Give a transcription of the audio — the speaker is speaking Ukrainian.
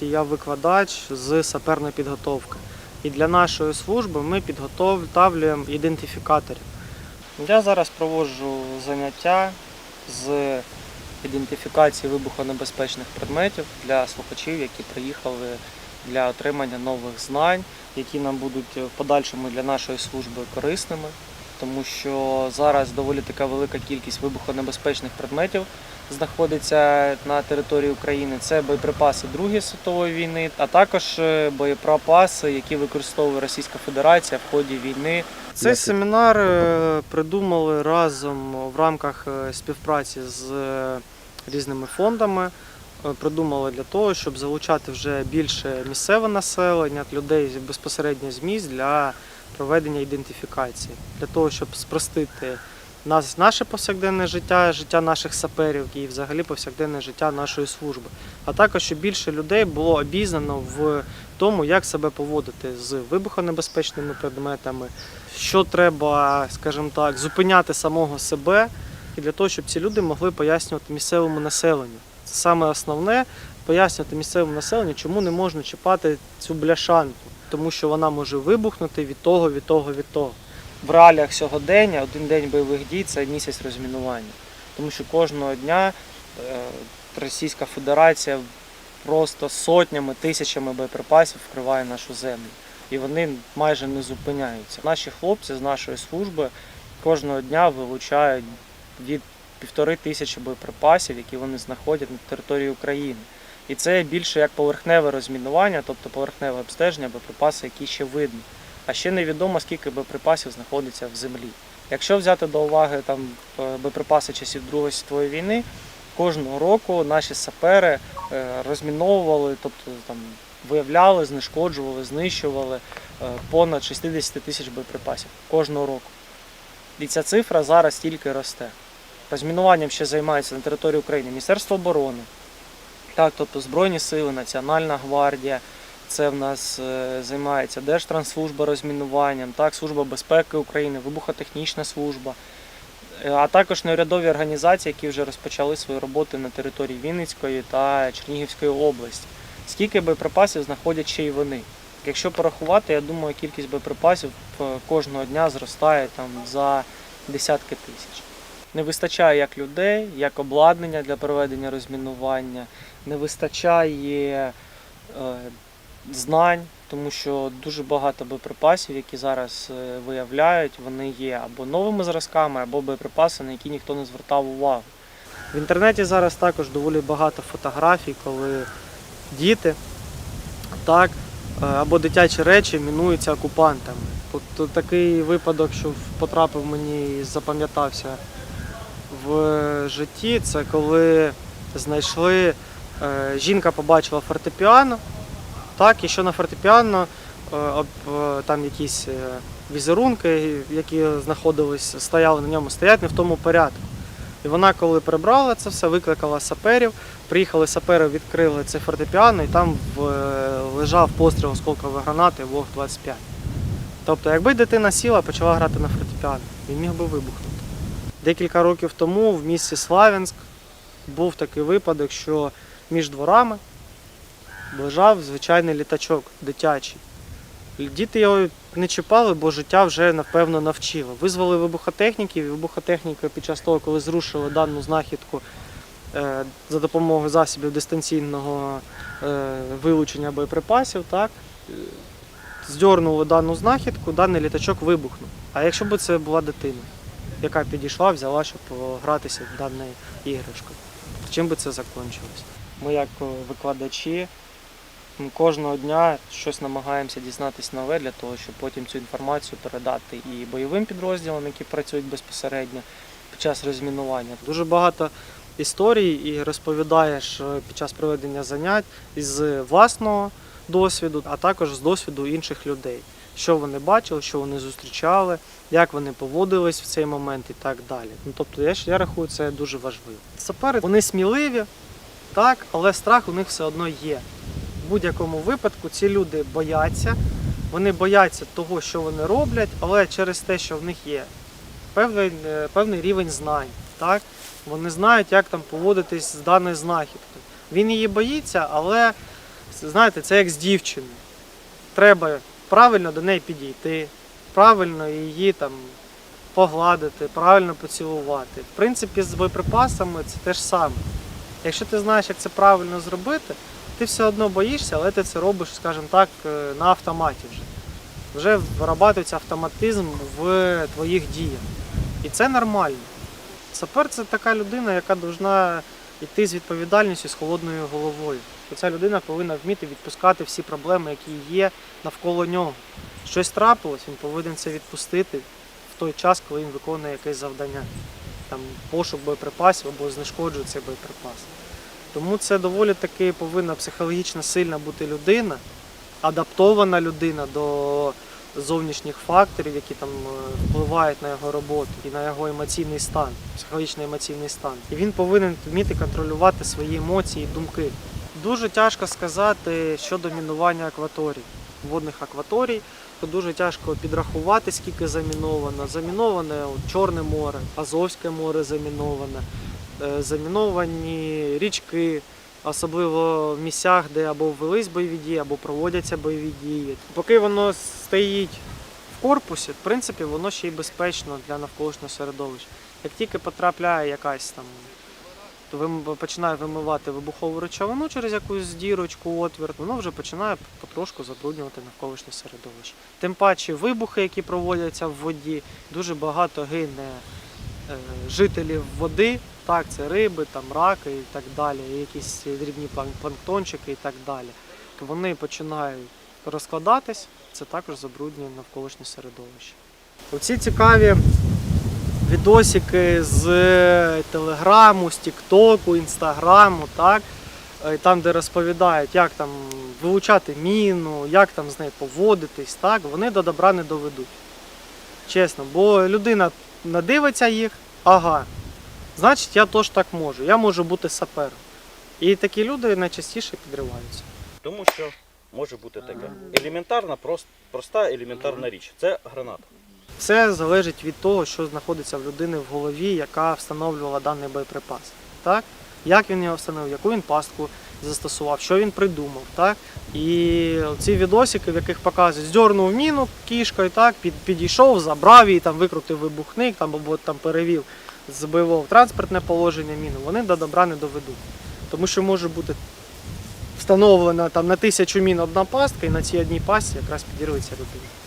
Я викладач з саперної підготовки. І для нашої служби ми підготовлюємо ідентифікаторів. Я зараз проводжу заняття з ідентифікації вибухонебезпечних предметів для слухачів, які приїхали для отримання нових знань, які нам будуть в подальшому для нашої служби корисними, тому що зараз доволі така велика кількість вибухонебезпечних предметів знаходиться на території України. Це боєприпаси Другої світової війни, а також е, боєприпаси, які використовує Російська Федерація в ході війни. Цей семінар е, придумали разом в рамках е, співпраці з різними фондами. Придумали для того, щоб залучати вже більше місцеве населення, людей безпосередньо з місць для проведення ідентифікації, для того, щоб спростити нас, наше повсякденне життя, життя наших саперів і взагалі повсякденне життя нашої служби. А також щоб більше людей було обізнано в тому, як себе поводити з вибухонебезпечними предметами, що треба, скажімо так, зупиняти самого себе, і для того, щоб ці люди могли пояснювати місцевому населенню. Це саме основне пояснювати місцевому населенню, чому не можна чіпати цю бляшанку, тому що вона може вибухнути від того, від того, від того. В реаліях сьогодення один день бойових дій це місяць розмінування, тому що кожного дня е, Російська Федерація просто сотнями, тисячами боєприпасів вкриває нашу землю. І вони майже не зупиняються. Наші хлопці з нашої служби кожного дня вилучають від півтори тисячі боєприпасів, які вони знаходять на території України. І це більше як поверхневе розмінування, тобто поверхневе обстеження боєприпаси, які ще видно. А ще невідомо, скільки боєприпасів знаходиться в землі. Якщо взяти до уваги там е, боєприпаси часів Другої світової війни, кожного року наші сапери е, розміновували, тобто там виявляли, знешкоджували, знищували е, понад 60 тисяч боєприпасів кожного року. І ця цифра зараз тільки росте. Розмінуванням ще займається на території України Міністерство оборони, так, тобто Збройні сили, Національна гвардія. Це в нас е, займається Держтрансслужба розмінуванням, так, Служба безпеки України, вибухотехнічна служба, Е, а також неурядові організації, які вже розпочали свою роботу на території Вінницької та Чернігівської області. Скільки боєприпасів знаходять ще й вони? Якщо порахувати, я думаю, кількість боєприпасів е, кожного дня зростає там за десятки тисяч. Не вистачає як людей, як обладнання для проведення розмінування, не вистачає знань, тому що дуже багато боєприпасів, які зараз е, виявляють, вони є або новими зразками, або боєприпаси, на які ніхто не звертав увагу. В інтернеті зараз також доволі багато фотографій, коли діти так, е, або дитячі речі мінуються окупантами. От такий випадок, що потрапив мені і запам'ятався в житті, це коли знайшли, е, жінка побачила фортепіано, так, і що на фортепіано е, е, там якісь е, візерунки, які знаходились, стояли на ньому, стоять не в тому порядку. І вона, коли прибрала це все, викликала саперів, приїхали сапери, відкрили це фортепіано, і там лежав постріл осколкової гранати ВОГ-25. Тобто, якби дитина сіла, почала грати на фортепіано, він міг би вибухнути. Декілька років тому в місті Славянськ був такий випадок, що між дворами лежав звичайний літачок дитячий. Діти його не чіпали, бо життя вже напевно навчило. Визвали вибухотехніків, і вибухотехніка під час того, коли зрушили дану знахідку е, за допомогою засобів дистанційного е, вилучення боєприпасів, так, здьорнули дану знахідку, даний літачок вибухнув. А якщо б це була дитина, яка підійшла, взяла, щоб гратися в даною іграшкою, чим би це закінчилось? Ми як викладачі ми кожного дня щось намагаємося дізнатись нове для того, щоб потім цю інформацію передати і бойовим підрозділам, які працюють безпосередньо під час розмінування. Дуже багато історій і розповідаєш е, під час проведення занять із власного досвіду, а також з досвіду інших людей. Що вони бачили, що вони зустрічали, як вони поводились в цей момент і так далі. Ну тобто я, я рахую, це дуже важливо. Сапери вони сміливі, так, але страх у них все одно є. Будь-якому випадку ці люди бояться, вони бояться того, що вони роблять, але через те, що в них є певний, е, певний рівень знань. Так? Вони знають, як там поводитись з даною знахідкою. Він її боїться, але знаєте, це як з дівчиною. Треба правильно до неї підійти, правильно її там погладити, правильно поцілувати. В принципі, з боєприпасами це те ж саме. Якщо ти знаєш, як це правильно зробити, ти все одно боїшся, але ти це робиш, скажімо так, е, на автоматі вже. Вже вирабатується автоматизм в твоїх діях. І це нормально. Сапер це така людина, яка повинна йти з відповідальністю, з холодною головою. І ця людина повинна вміти відпускати всі проблеми, які є навколо нього. Щось трапилось, він повинен це відпустити в той час, коли він виконує якесь завдання. Там пошук боєприпасів або знешкоджує цей боєприпас. Тому це доволі таки повинна психологічно сильна бути людина, адаптована людина до зовнішніх факторів, які там е, впливають на його роботу і на його емоційний стан, психологічний емоційний стан. І він повинен вміти контролювати свої емоції і думки. Дуже тяжко сказати щодо мінування акваторій, водних акваторій, то дуже тяжко підрахувати, скільки заміновано. Заміноване Чорне море, Азовське море заміноване, заміновані річки, особливо в місцях, де або ввелись бойові дії, або проводяться бойові дії. Поки воно стоїть в корпусі, в принципі, воно ще й безпечно для навколишнього середовища. Як тільки потрапляє якась там, то починає вимивати вибухову речовину через якусь дірочку, отвір, воно вже починає потрошку забруднювати навколишнє середовище. Тим паче вибухи, які проводяться в воді, дуже багато гине е, жителів води, так, це риби, там раки і так далі, якісь дрібні план- планктончики і так далі. Вони починають розкладатись, це також забруднює навколишнє середовище. Оці цікаві відосики з Телеграму, з Тіктоку, Інстаграму, так, е, там, де розповідають, як там вилучати міну, як там з нею поводитись, так, вони до добра не доведуть. Чесно, бо людина надивиться їх, ага, значить я теж так можу, я можу бути сапером. І такі люди найчастіше підриваються. Тому що може бути таке. Елементарна, прост, проста елементарна річ. Це граната. Все залежить від того, що знаходиться в людини в голові, яка встановлювала даний боєприпас. Так? Як він його встановив, яку він пастку застосував, що він придумав. Так? І ці відосики, в яких показують, здьорнув міну кішкою, так? Під, підійшов, забрав її, там, викрутив вибухник там, або там, перевів з бойового в транспортне положення міну, вони до добра не доведуть. Тому що може бути встановлена там, на тисячу мін одна пастка, і на цій одній пастці якраз підірветься людина.